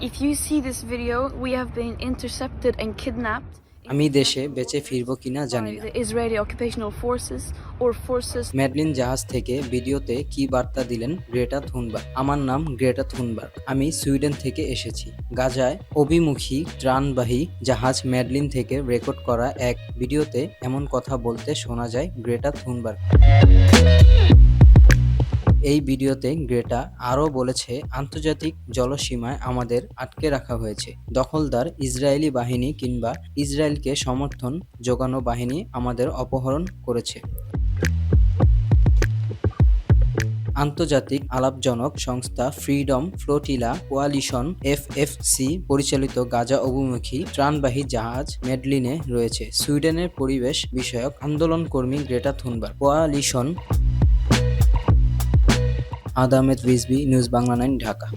If you see this video, we have been intercepted and kidnapped. আমি দেশে বেঁচে ফিরবো কিনা জানি না। Israeli occupational forces or forces. Madleen জাহাজ থেকে ভিডিওতে কি বার্তা দিলেন গ্রেটা থুনবার্গ? আমার নাম গ্রেটা থুনবার্গ। আমি সুইডেন থেকে এসেছি। গাজায় অভিমুখী ত্রাণবাহী জাহাজ ম্যাডলিন থেকে রেকর্ড করা এক ভিডিওতে এমন কথা বলতে শোনা যায় গ্রেটা থুনবার্গ। এই ভিডিওতে গ্রেটা আরও বলেছে, আন্তর্জাতিক জলসীমায় আমাদের আটকে রাখা হয়েছে। দখলদার ইসরায়েলি বাহিনী কিংবা ইসরায়েলকে সমর্থন যোগানো বাহিনী আমাদের অপহরণ করেছে। আন্তর্জাতিক আলাপজনক সংস্থা ফ্রিডম ফ্লোটিলা কোয়ালিশন এফএফসি পরিচালিত গাজা অভিমুখী ত্রাণবাহী জাহাজ মেডলিনে রয়েছে। সুইডেনের পরিবেশ বিষয়ক আন্দোলনকর্মী গ্রেটা থুনবার কোয়ালিশন আদামেদ রিজভী নিউজ বাংলা নাইন ঢাকা।